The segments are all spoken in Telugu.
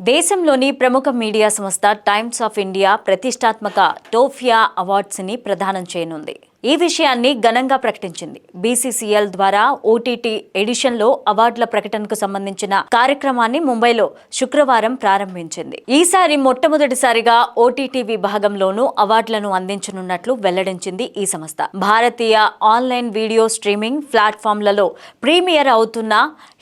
దేశంలోని ప్రముఖ మీడియా సంస్థ టైమ్స్ ఆఫ్ ఇండియా ప్రతిష్టాత్మక టోఫియా అవార్డ్స్ని ప్రదానం చేయనుంది. ఈ విషయాన్ని ఘనంగా ప్రకటించింది. బీసీసీఎల్ ద్వారా ఓటీటీ ఎడిషన్లో అవార్డుల ప్రకటనకు సంబంధించిన కార్యక్రమాన్ని ముంబైలో శుక్రవారం ప్రారంభించింది. ఈసారి మొట్టమొదటిసారిగా ఓటీటీ విభాగంలోనూ అవార్డులను అందించనున్నట్లు వెల్లడించింది ఈ సంస్థ. భారతీయ ఆన్లైన్ వీడియో స్ట్రీమింగ్ ప్లాట్ఫామ్లలో ప్రీమియర్ అవుతున్న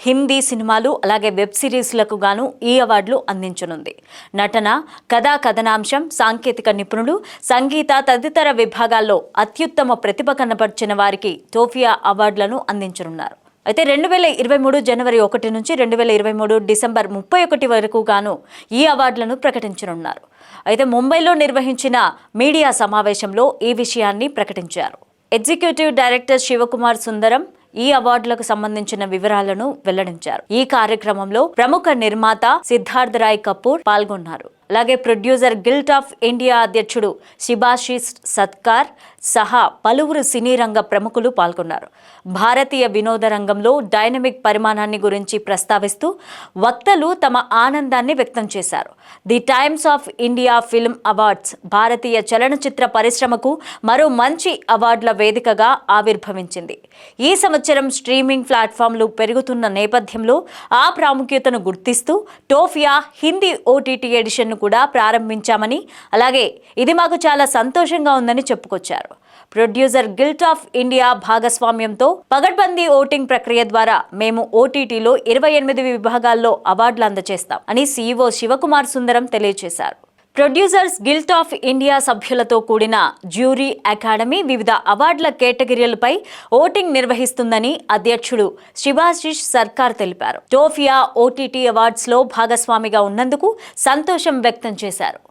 హిందీ సినిమాలు అలాగే వెబ్ సిరీస్లకు గాను ఈ అవార్డులు అందించనుంది. నటన కథా కథనాంశం సాంకేతిక నిపుణులు సంగీత తదితర విభాగాల్లో అత్యుత్తమ ప్రతిభ కనపరిచిన వారికి టోఫియా అవార్డులను అందించనున్నారు. అయితే రెండు వేల ఇరవై మూడు జనవరి ఒకటి నుంచి రెండు వేల ఇరవై మూడు డిసెంబర్ ముప్పై ఒకటి వరకు గాను ఈ అవార్డులను ప్రకటించనున్నారు. అయితే ముంబైలో నిర్వహించిన మీడియా సమావేశంలో ఈ విషయాన్ని ప్రకటించారు. ఎగ్జిక్యూటివ్ డైరెక్టర్ శివకుమార్ సుందరం ఈ అవార్డులకు సంబంధించిన వివరాలను వెల్లడించారు. ఈ కార్యక్రమంలో ప్రముఖ నిర్మాత సిద్ధార్థ్ రాయ్ కపూర్ పాల్గొన్నారు. అలాగే ప్రొడ్యూసర్ గిల్ట్ ఆఫ్ ఇండియా అధ్యక్షుడు శిబాషిస్ సత్కార్ సహా పలువురు సినీ రంగ ప్రముఖులు పాల్గొన్నారు. భారతీయ వినోద రంగంలో డైనమిక్ పరిమాణాన్ని గురించి ప్రస్తావిస్తూ వక్తలు తమ ఆనందాన్ని వ్యక్తం చేశారు. The Times of India film awards భారతీయ చలనచిత్ర పరిశ్రమకు మరో మంచి అవార్డుల వేదికగా ఆవిర్భవించింది. ఈ సంవత్సరం స్ట్రీమింగ్ ప్లాట్ఫామ్లు పెరుగుతున్న నేపథ్యంలో ఆ ప్రాముఖ్యతను గుర్తిస్తూ టోఫియా హిందీ ఓటీటీ ఎడిషన్ను కూడా ప్రారంభించామని అలాగే ఇది మాకు చాలా సంతోషంగా ఉందని చెప్పుకొచ్చారు. ప్రొడ్యూసర్ గిల్ట్ ఆఫ్ ఇండియా భాగస్వామ్యంతో పగడ్బందీ ఓటింగ్ ప్రక్రియ ద్వారా మేము ఓటీటీలో ఇరవై ఎనిమిది విభాగాల్లో అవార్డులు అందజేస్తాం అని సీఈఓ శివకుమార్ సుందరం తెలియజేశారు ప్రొడ్యూసర్స్ గిల్ట్ ఆఫ్ ఇండియా సభ్యులతో కూడిన జ్యూరీ అకాడమీ వివిధ అవార్డుల కేటగిరీలపై ఓటింగ్ నిర్వహిస్తుందని అధ్యక్షుడు శివాశిష్ సర్కార్ తెలిపారు. టోఫియా ఓటీటీ అవార్డ్స్లో భాగస్వామిగా ఉన్నందుకు సంతోషం వ్యక్తం చేశారు.